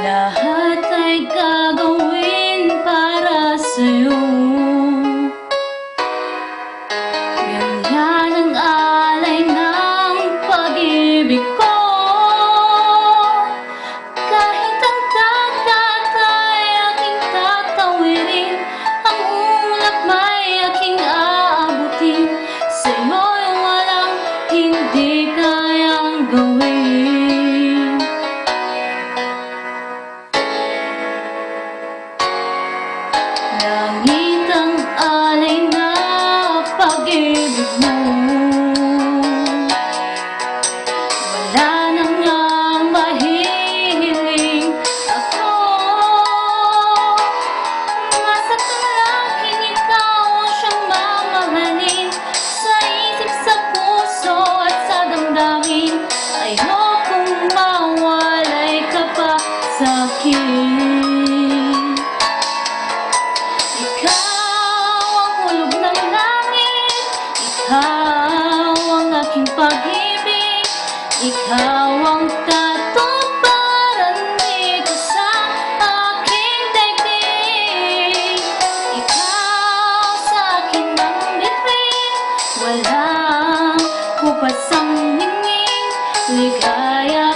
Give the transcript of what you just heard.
Lahat ay gagawin para sa'yo. Ang damdamin Ayokong mawalay ka pa sa'kin ikaw ang hulog ng langit. Ikaw ang aking pag-ibig. Ikaw ang katuparan 성령님 네가 야